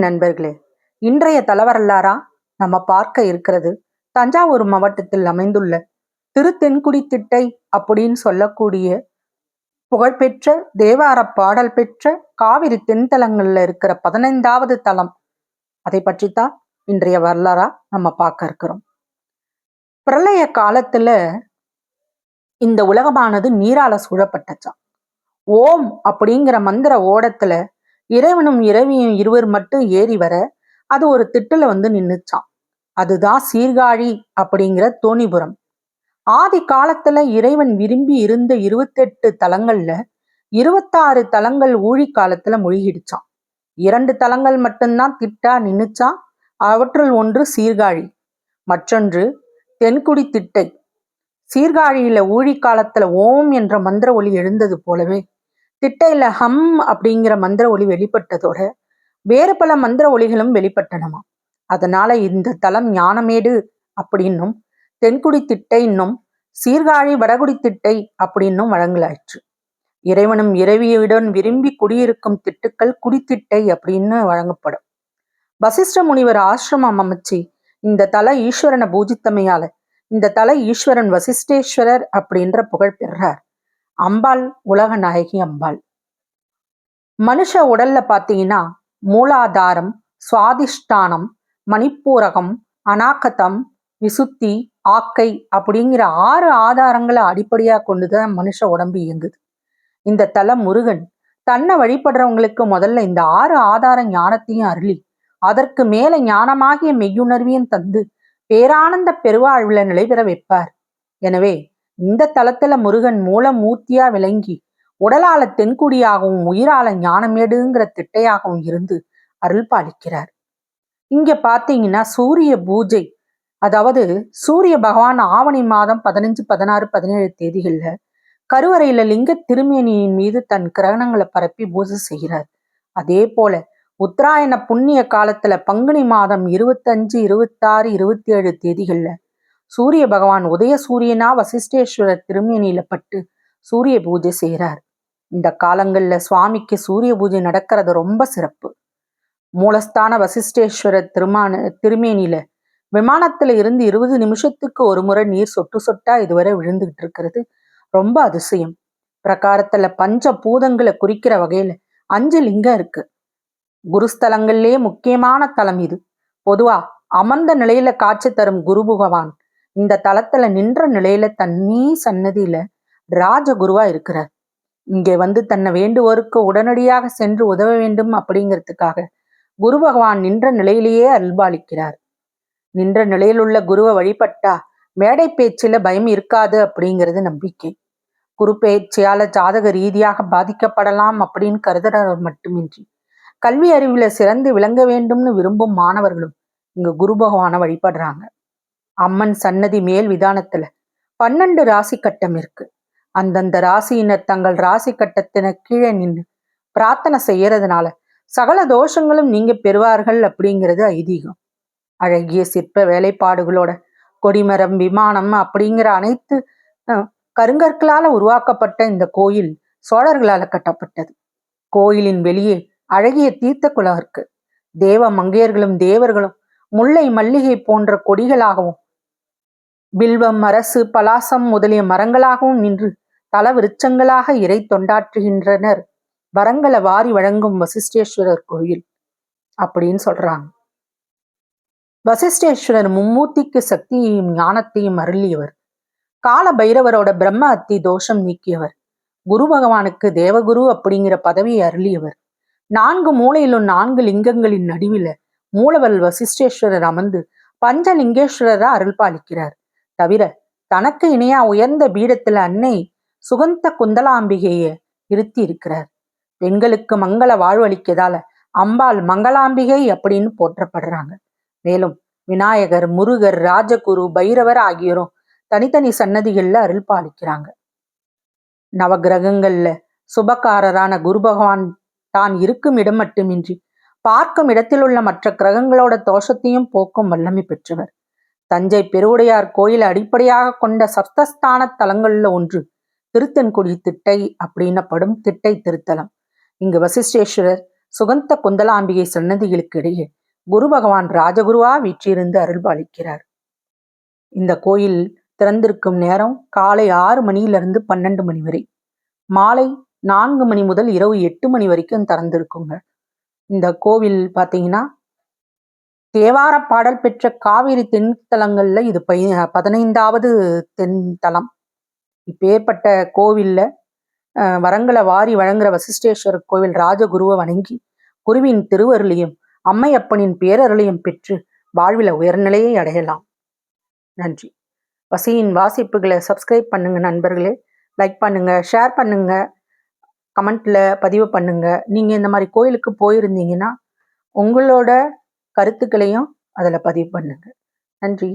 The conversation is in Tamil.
நண்பர்களே இன்றைய தலவரலாறா நம்ம பார்க்க இருக்கிறது தஞ்சாவூர் மாவட்டத்தில் அமைந்துள்ள திருத்தென்குடி திட்டை அப்படின்னு சொல்லக்கூடிய புகழ்பெற்ற தேவார பாடல் பெற்ற காவிரி தென்தலங்கள்ல இருக்கிற பதினைந்தாவது தலம். அதை பற்றித்தான் இன்றைய வரலாறா நம்ம பார்க்க இருக்கிறோம். பிரளய காலத்துல இந்த உலகமானது நீரால சூழப்பட்டச்சான் ஓம் அப்படிங்கிற மந்திர ஓடத்துல இறைவனும் இறைவியும் இருவர் மட்டும் ஏறி வர அது ஒரு திட்டுல வந்து நின்னுச்சான் அதுதான் சீர்காழி அப்படிங்கிற தோணிபுரம். ஆதி காலத்துல இறைவன் விரும்பி இருந்த இருபத்தெட்டு தலங்கள்ல இருபத்தாறு தலங்கள் ஊழி காலத்துல மூழ்கிடுச்சான் இரண்டு தலங்கள் மட்டும்தான் திட்டா நின்னுச்சான் அவற்றுள் ஒன்று சீர்காழி மற்றொன்று தென்குடி திட்டை. சீர்காழியில ஊழி காலத்துல ஓம் என்ற மந்திர ஒளி எழுந்தது போலவே திட்டையில ஹம் அப்படிங்கிற மந்திர ஒளி வெளிப்பட்டதோட வேறு பல மந்திர ஒளிகளும் வெளிப்பட்டனமா? அதனால இந்த தலம் ஞானமேடு அப்படின்னும் தென்குடி திட்டைன்னும் சீர்காழி வடகுடி திட்டை அப்படின்னும் வழங்கலாயிற்று. இறைவனும் இறைவியுடன் விரும்பி குடியிருக்கும் திட்டுக்கள் குடித்திட்டை அப்படின்னு வழங்கப்படும். வசிஷ்ட முனிவர் ஆசிரமம் அமைச்சு இந்த தல ஈஸ்வரனை பூஜித்தமையால இந்த தல ஈஸ்வரன் வசிஷ்டேஸ்வரர் அப்படின்ற புகழ் பெறார் அம்பாள் உலக நாயகி அம்பாள். மனுஷ உடல்ல பாத்தீங்கன்னா மூலாதாரம் சுவாதிஷ்டானம் மணிப்பூரகம் அனாக்கத்தம் விசுத்தி ஆக்கை அப்படிங்கிற ஆறு ஆதாரங்களை அடிப்படையாக கொண்டுதான் மனுஷ உடம்பு இயங்குது. இந்த தல முருகன் தன்னை வழிபடுறவங்களுக்கு முதல்ல இந்த ஆறு ஆதார ஞானத்தையும் அருளி அதற்கு மேல ஞானமாகிய மெய்யுணர்வையும் தந்து பேரானந்த பெருவாழ்வுல நிலைபெற வைப்பார். எனவே இந்த தளத்துல முருகன் மூலமூர்த்தியா விளங்கி உடலால தென்குடியாகவும் உயிரால ஞானமேடுங்கிற திட்டையாகவும் இருந்து அருள் பாலிக்கிறார். இங்க பாத்தீங்கன்னா சூரிய பூஜை. அதாவது சூரிய பகவான் ஆவணி மாதம் பதினஞ்சு பதினாறு பதினேழு தேதிகள்ல கருவறையில லிங்க திருமேனியின் மீது தன் கிரகணங்களை பரப்பி பூஜை செய்கிறார். அதே போல உத்தராயண புண்ணிய காலத்துல பங்குனி மாதம் இருபத்தஞ்சு இருபத்தாறு இருபத்தி ஏழு தேதிகள்ல சூரிய பகவான் உதய சூரியனா வசிஷ்டேஸ்வரர் திருமேனியில பட்டு சூரிய பூஜை செய்கிறார் இந்த காலங்கள்ல சுவாமிக்கு சூரிய பூஜை நடக்கிறது ரொம்ப சிறப்பு. மூலஸ்தான வசிஷ்டேஸ்வரர் திருமான திருமேனியில விமானத்துல இருந்து இருபது நிமிஷத்துக்கு ஒரு முறை நீர் சொட்டு சொட்டா இதுவரை விழுந்துகிட்டு இருக்கிறது. ரொம்ப அதிசயம். பிரகாரத்துல பஞ்ச பூதங்களை குறிக்கிற வகையில அஞ்சு லிங்கம் இருக்கு. குருஸ்தலங்கள்லயே முக்கியமான தலம் இது. பொதுவா அமர்ந்த நிலையில காட்சி தரும் குரு பகவான் இந்த தளத்துல நின்ற நிலையில தண்ணீ சன்னதியில ராஜகுருவா இருக்கிறார் இங்கே வந்து தன்னை வேண்டுவோருக்கு உடனடியாக சென்று உதவ வேண்டும் அப்படிங்கிறதுக்காக குரு பகவான் நின்ற நிலையிலேயே அல்பாளிக்கிறார் நின்ற நிலையில் உள்ள குருவை வழிபட்டா மேடை பேச்சில பயம் இருக்காது அப்படிங்கிறது நம்பிக்கை. குரு பேச்சியால ஜாதக ரீதியாக பாதிக்கப்படலாம் அப்படின்னு கருதுறவர் மட்டுமின்றி கல்வி அறிவுல சிறந்து விளங்க வேண்டும்னு விரும்பும் மாணவர்களும் இங்க குரு பகவானை வழிபடுறாங்க. அம்மன் சன்னதி மேல் விதானத்துல பன்னெண்டு ராசி கட்டம் இருக்கு. அந்தந்த ராசியினர் தங்கள் ராசி கட்டத்தின கீழே நின்று பிரார்த்தனை செய்யறதுனால சகல தோஷங்களும் நீங்க பெறுவார்கள் அப்படிங்கிறது ஐதீகம். அழகிய சிற்ப வேலைப்பாடுகளோட கொடிமரம் விமானம் அப்படிங்கிற அனைத்து கருங்கற்களால உருவாக்கப்பட்ட இந்த கோயில் சோழர்களால கட்டப்பட்டது. கோயிலின் வெளியே அழகிய தீர்த்த குளம் இருக்கு. தேவ மங்கையர்களும் தேவர்களும் முல்லை மல்லிகை போன்ற கொடிகளாகவும் பில்வம் அரசு பலாசம் முதலிய மரங்களாகவும் நின்று தல விருட்சங்களாக இறை தொண்டாற்றுகின்றனர். வரங்களை வாரி வழங்கும் வசிஷ்டேஸ்வரர் கோயில் அப்படின்னு சொல்றாங்க. வசிஷ்டேஸ்வரர் மும்மூர்த்திக்கு சக்தியையும் ஞானத்தையும் அருளியவர். கால பைரவரோட பிரம்ம அத்தி தோஷம் நீக்கியவர். குரு பகவானுக்கு தேவகுரு அப்படிங்கிற பதவியை அருளியவர். நான்கு மூலையிலும் நான்கு லிங்கங்களின் நடுவில மூலவர் வசிஷ்டேஸ்வரர் அமர்ந்து பஞ்சலிங்கேஸ்வரரா அருள் பாலிக்கிறார் தவிர தனக்கு இணையா உயர்ந்த பீடத்துல அன்னை சுகந்த குந்தலாம்பிகையை இருத்தி இருக்கிறார் பெண்களுக்கு மங்கள வாழ்வளிக்கதால அம்பாள் மங்களாம்பிகை அப்படின்னு போற்றப்படுறாங்க. மேலும் விநாயகர் முருகர் ராஜகுரு பைரவர் ஆகியோரும் தனித்தனி சன்னதிகள்ல அருள் பாலிக்கிறாங்க. நவகிரகங்கள்ல சுபகாரரான குரு பகவான் தான் இருக்கும் இடம் மட்டுமின்றி பார்க்கும் இடத்தில் உள்ள மற்ற கிரகங்களோட தோஷத்தையும் போக்கும் வல்லமை பெற்றவர். தஞ்சை பெருவுடையார் கோயில் அடிப்படையாக கொண்ட சப்தஸ்தான தலங்களில் ஒன்று. திருத்தன்குடி திட்டை அப்படின்னப்படும் திட்டை திருத்தலம். இங்கு வசிஷ்டேஸ்வரர் சுகந்த குந்தலாம்பிகை சன்னதிகளுக்கு இடையே குரு பகவான் ராஜகுருவா வீற்றிருந்து அருள்பாலிக்கிறார். இந்த கோயில் திறந்திருக்கும் நேரம் காலை ஆறு மணியிலிருந்து பன்னெண்டு மணி வரை. மாலை நான்கு மணி முதல் இரவு எட்டு மணி வரைக்கும் திறந்திருக்குங்க. இந்த கோவில் பார்த்தீங்கன்னா தேவார பாடல் பெற்ற காவிரி தென்தலங்கள்ல இது பை பதினைந்தாவது தென்தலம். இப்பேற்பட்ட கோவில்ல வரங்களை வாரி வழங்குற வசிஷ்டேஸ்வரர் கோவில் ராஜகுருவை வணங்கி குருவின் திருவருளையும் அம்மையப்பனின் பேரருளையும் பெற்று வாழ்வில் உயர்நிலையை அடையலாம். நன்றி. வசியின் வாசிப்புகளை சப்ஸ்கிரைப் பண்ணுங்க நண்பர்களே. லைக் பண்ணுங்க ஷேர் பண்ணுங்க. கமெண்ட்ல பதிவு பண்ணுங்க. நீங்க இந்த மாதிரி கோயிலுக்கு போயிருந்தீங்கன்னா உங்களோட கருத்துக்களையும் அதில் பதிவு பண்ணுங்க. நன்றி.